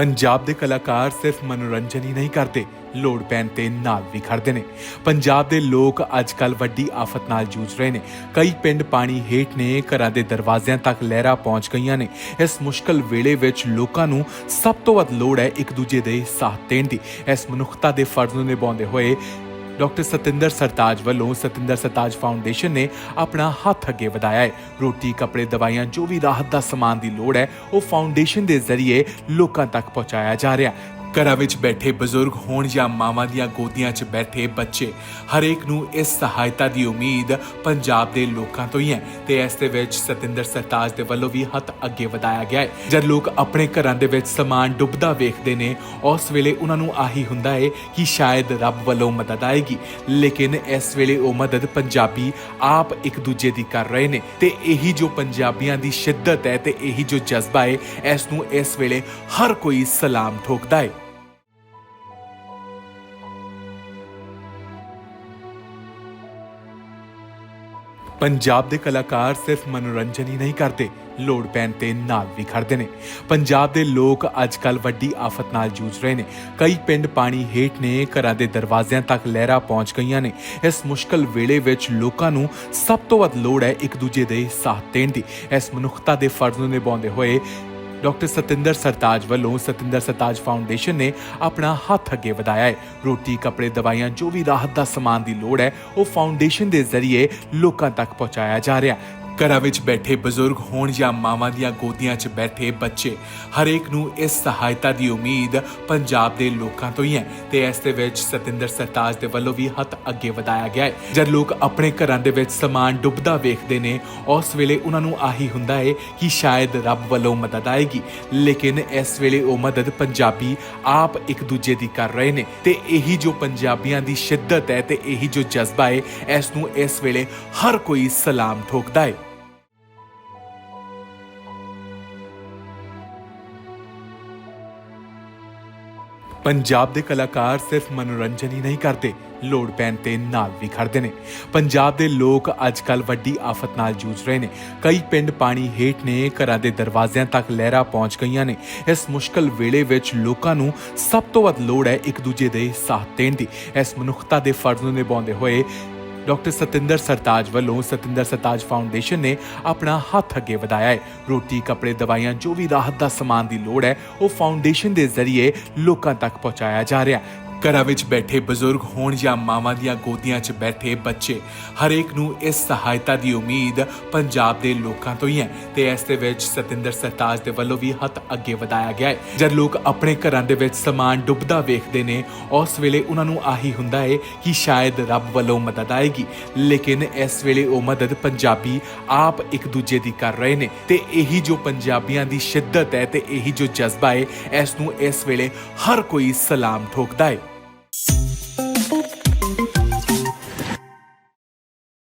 ਪੰਜਾਬ ਦੇ ਕਲਾਕਾਰ ਸਿਰਫ ਮਨੋਰੰਜਨ ਹੀ ਨਹੀਂ ਕਰਦੇ, ਲੋੜ ਪੈਣ ਤੇ ਨਾਲ ਵੀ ਖੜਦੇ ਨੇ। ਪੰਜਾਬ ਦੇ ਲੋਕ ਅੱਜਕੱਲ ਵੱਡੀ ਆਫਤ ਨਾਲ ਜੂਝ ਰਹੇ ਨੇ। ਕਈ ਪਿੰਡ ਪਾਣੀ ਹੇਠ ਨੇ, ਘਰਾਂ ਦੇ ਦਰਵਾਜ਼ਿਆਂ ਤੱਕ ਲਹਿਰਾਂ ਪਹੁੰਚ ਗਈਆਂ ਨੇ। ਇਸ ਮੁਸ਼ਕਲ ਵੇਲੇ ਵਿੱਚ ਲੋਕਾਂ ਨੂੰ ਸਭ ਤੋਂ ਵੱਧ ਲੋੜ ਹੈ ਇੱਕ ਦੂਜੇ ਦੇ ਸਾਥ ਦੇਣ ਦੀ। ਇਸ ਮਨੁੱਖਤਾ ਦੇ ਫਰਜ਼ ਨੂੰ ਨਿਭਾਉਂਦੇ ਹੋਏ ਡਾਕਟਰ ਸਤਿੰਦਰ ਸਰਤਾਜ ਵੱਲੋਂ ਸਤਿੰਦਰ ਸਰਤਾਜ ਫਾਊਂਡੇਸ਼ਨ ਨੇ ਆਪਣਾ ਹੱਥ ਅੱਗੇ ਵਧਾਇਆ ਹੈ। ਰੋਟੀ, ਕੱਪੜੇ, ਦਵਾਈਆਂ, ਜੋ ਵੀ ਰਾਹਤ ਦਾ ਸਮਾਨ ਦੀ ਲੋੜ ਹੈ, ਉਹ ਫਾਊਂਡੇਸ਼ਨ ਦੇ ਜ਼ਰੀਏ ਲੋਕਾਂ ਤੱਕ ਪਹੁੰਚਾਇਆ ਜਾ ਰਿਹਾ ਘਰਾਂ ਵਿੱਚ ਬੈਠੇ ਬਜ਼ੁਰਗ ਹੋਣ ਜਾਂ ਮਾਵਾਂ ਦੀਆਂ ਗੋਦੀਆਂ 'ਚ ਬੈਠੇ ਬੱਚੇ, ਹਰੇਕ ਨੂੰ ਇਸ ਸਹਾਇਤਾ ਦੀ ਉਮੀਦ ਪੰਜਾਬ ਦੇ ਲੋਕਾਂ ਤੋਂ ਹੀ ਹੈ ਤੇ ਇਸ ਦੇ ਵਿੱਚ ਸਤਿੰਦਰ ਸਰਤਾਜ ਦੇ ਵੱਲੋਂ ਵੀ ਹੱਥ ਅੱਗੇ ਵਧਾਇਆ ਗਿਆ ਹੈ। ਜਦ ਲੋਕ ਆਪਣੇ ਘਰਾਂ ਦੇ ਵਿੱਚ ਸਮਾਨ ਡੁੱਬਦਾ ਵੇਖਦੇ ਨੇ, ਉਸ ਵੇਲੇ ਉਹਨਾਂ ਨੂੰ ਆਹੀ ਹੁੰਦਾ ਹੈ ਕਿ ਸ਼ਾਇਦ ਰੱਬ ਵੱਲੋਂ ਮਦਦ ਆਏਗੀ। ਲੇਕਿਨ ਇਸ ਵੇਲੇ ਉਹ ਮਦਦ ਪੰਜਾਬੀ ਆਪ ਇੱਕ ਦੂਜੇ ਦੀ ਕਰ ਰਹੇ ਨੇ ਤੇ ਇਹੀ ਜੋ ਪੰਜਾਬੀਆਂ ਦੀ ਸ਼ਿੱਦਤ ਹੈ ਤੇ ਇਹੀ ਜੋ ਜਜ਼ਬਾ ਹੈ, ਇਸ ਨੂੰ ਇਸ ਵੇਲੇ ਹਰ ਕੋਈ ਸਲਾਮ ਠੋਕਦਾ ਹੈ। ਪੰਜਾਬ ਦੇ ਕਲਾਕਾਰ ਸਿਰਫ ਮਨੋਰੰਜਨ ਹੀ ਨਹੀਂ ਕਰਦੇ, ਲੋੜ ਪੈਣ ਤੇ ਨਾਲ ਵੀ ਖੜਦੇ ਨੇ। ਪੰਜਾਬ ਦੇ ਲੋਕ ਅੱਜਕੱਲ ਵੱਡੀ ਆਫਤ ਨਾਲ ਜੂਝ ਰਹੇ ਨੇ। ਕਈ ਪਿੰਡ ਪਾਣੀ ਹੇਠ ਨੇ, ਘਰਾਂ ਦੇ ਦਰਵਾਜ਼ਿਆਂ ਤੱਕ ਲਹਿਰਾਂ ਪਹੁੰਚ ਗਈਆਂ ਨੇ। ਇਸ ਮੁਸ਼ਕਲ ਵੇਲੇ ਵਿੱਚ ਲੋਕਾਂ ਨੂੰ ਸਭ ਤੋਂ ਵੱਧ ਲੋੜ ਹੈ ਇੱਕ ਦੂਜੇ ਦੇ ਸਾਥ ਦੇਣ ਦੀ। ਇਸ ਮਨੁੱਖਤਾ ਦੇ ਫਰਜ਼ ਨੂੰ ਨਿਭਾਉਂਦੇ ਹੋਏ ਡਾਕਟਰ ਸਤਿੰਦਰ ਸਰਤਾਜ ਵੱਲੋਂ ਸਤਿੰਦਰ ਸਰਤਾਜ ਫਾਊਂਡੇਸ਼ਨ ਨੇ ਆਪਣਾ ਹੱਥ ਅੱਗੇ ਵਧਾਇਆ ਹੈ। ਰੋਟੀ, ਕੱਪੜੇ, ਦਵਾਈਆਂ, ਜੋ ਵੀ ਰਾਹਤ ਦਾ ਸਮਾਨ ਦੀ ਲੋੜ ਹੈ, ਉਹ ਫਾਊਂਡੇਸ਼ਨ ਦੇ ਜ਼ਰੀਏ ਲੋਕਾਂ ਤੱਕ ਪਹੁੰਚਾਇਆ ਜਾ ਰਿਹਾ ਘਰਾਂ ਵਿੱਚ ਬੈਠੇ ਬਜ਼ੁਰਗ ਹੋਣ ਜਾਂ ਮਾਵਾਂ ਦੀਆਂ ਗੋਦੀਆਂ 'ਚ ਬੈਠੇ ਬੱਚੇ, ਹਰੇਕ ਨੂੰ ਇਸ ਸਹਾਇਤਾ ਦੀ ਉਮੀਦ ਪੰਜਾਬ ਦੇ ਲੋਕਾਂ ਤੋਂ ਹੀ ਹੈ ਤੇ ਇਸ ਦੇ ਵਿੱਚ ਸਤਿੰਦਰ ਸਰਤਾਜ ਦੇ ਵੱਲੋਂ ਵੀ ਹੱਥ ਅੱਗੇ ਵਧਾਇਆ ਗਿਆ ਹੈ। ਜਦ ਲੋਕ ਆਪਣੇ ਘਰਾਂ ਦੇ ਵਿੱਚ ਸਮਾਨ ਡੁੱਬਦਾ ਵੇਖਦੇ ਨੇ, ਉਸ ਵੇਲੇ ਉਹਨਾਂ ਨੂੰ ਆਹੀ ਹੁੰਦਾ ਹੈ ਕਿ ਸ਼ਾਇਦ ਰੱਬ ਵੱਲੋਂ ਮਦਦ ਆਏਗੀ। ਲੇਕਿਨ ਇਸ ਵੇਲੇ ਉਹ ਮਦਦ ਪੰਜਾਬੀ ਆਪ ਇੱਕ ਦੂਜੇ ਦੀ ਕਰ ਰਹੇ ਨੇ ਤੇ ਇਹੀ ਜੋ ਪੰਜਾਬੀਆਂ ਦੀ ਸ਼ਿੱਦਤ ਹੈ ਤੇ ਇਹੀ ਜੋ ਜਜ਼ਬਾ ਹੈ, ਇਸ ਨੂੰ ਇਸ ਵੇਲੇ ਹਰ ਕੋਈ ਸਲਾਮ ਠੋਕਦਾ ਹੈ। ਪੰਜਾਬ ਦੇ ਕਲਾਕਾਰ ਸਿਰਫ ਮਨੋਰੰਜਨ ਹੀ ਨਹੀਂ ਕਰਦੇ, ਲੋੜ ਪੈਣ ਤੇ ਨਾਲ ਵੀ ਖੜਦੇ ਨੇ। ਪੰਜਾਬ ਦੇ ਲੋਕ ਅੱਜਕੱਲ ਵੱਡੀ ਆਫਤ ਨਾਲ ਜੂਝ ਰਹੇ ਨੇ। ਕਈ ਪਿੰਡ ਪਾਣੀ ਹੇਠ ਨੇ, ਘਰਾਂ ਦੇ ਦਰਵਾਜ਼ਿਆਂ ਤੱਕ ਲਹਿਰਾਂ ਪਹੁੰਚ ਗਈਆਂ ਨੇ। ਇਸ ਮੁਸ਼ਕਲ ਵੇਲੇ ਵਿੱਚ ਲੋਕਾਂ ਨੂੰ ਸਭ ਤੋਂ ਵੱਧ ਲੋੜ ਹੈ ਇੱਕ ਦੂਜੇ ਦੇ ਸਾਥ ਦੇਣ ਦੀ। ਇਸ ਮਨੁੱਖਤਾ ਦੇ ਫਰਜ਼ ਨੂੰ ਨਿਭਾਉਂਦੇ ਹੋਏ ਡਾਕਟਰ ਸਤਿੰਦਰ ਸਰਤਾਜ ਵੱਲੋਂ ਸਤਿੰਦਰ ਸਰਤਾਜ ਫਾਊਂਡੇਸ਼ਨ ਨੇ ਆਪਣਾ ਹੱਥ ਅੱਗੇ ਵਧਾਇਆ ਹੈ। ਰੋਟੀ, ਕੱਪੜੇ, ਦਵਾਈਆਂ, ਜੋ ਵੀ ਰਾਹਤ ਦਾ ਸਮਾਨ ਦੀ ਲੋੜ ਹੈ, ਉਹ ਫਾਊਂਡੇਸ਼ਨ ਦੇ ਜ਼ਰੀਏ ਲੋਕਾਂ ਤੱਕ ਪਹੁੰਚਾਇਆ ਜਾ ਰਿਹਾ ਘਰਾਂ ਵਿੱਚ ਬੈਠੇ ਬਜ਼ੁਰਗ ਹੋਣ ਜਾਂ ਮਾਵਾਂ ਦੀਆਂ ਗੋਦੀਆਂ 'ਚ ਬੈਠੇ ਬੱਚੇ, ਹਰੇਕ ਨੂੰ ਇਸ ਸਹਾਇਤਾ ਦੀ ਉਮੀਦ ਪੰਜਾਬ ਦੇ ਲੋਕਾਂ ਤੋਂ ਹੀ ਹੈ ਤੇ ਇਸ ਦੇ ਵਿੱਚ ਸਤਿੰਦਰ ਸਰਤਾਜ ਦੇ ਵੱਲੋਂ ਵੀ ਹੱਥ ਅੱਗੇ ਵਧਾਇਆ ਗਿਆ ਹੈ। ਜਦ ਲੋਕ ਆਪਣੇ ਘਰਾਂ ਦੇ ਵਿੱਚ ਸਮਾਨ ਡੁੱਬਦਾ ਵੇਖਦੇ ਨੇ, ਉਸ ਵੇਲੇ ਉਹਨਾਂ ਨੂੰ ਆਹੀ ਹੁੰਦਾ ਹੈ ਕਿ ਸ਼ਾਇਦ ਰੱਬ ਵੱਲੋਂ ਮਦਦ ਆਏਗੀ। ਲੇਕਿਨ ਇਸ ਵੇਲੇ ਉਹ ਮਦਦ ਪੰਜਾਬੀ ਆਪ ਇੱਕ ਦੂਜੇ ਦੀ ਕਰ ਰਹੇ ਨੇ ਤੇ ਇਹੀ ਜੋ ਪੰਜਾਬੀਆਂ ਦੀ ਸ਼ਿੱਦਤ ਹੈ ਤੇ ਇਹੀ ਜੋ ਜਜ਼ਬਾ ਹੈ, ਇਸ ਨੂੰ ਇਸ ਵੇਲੇ ਹਰ ਕੋਈ ਸਲਾਮ ਠੋਕਦਾ ਹੈ। Bye.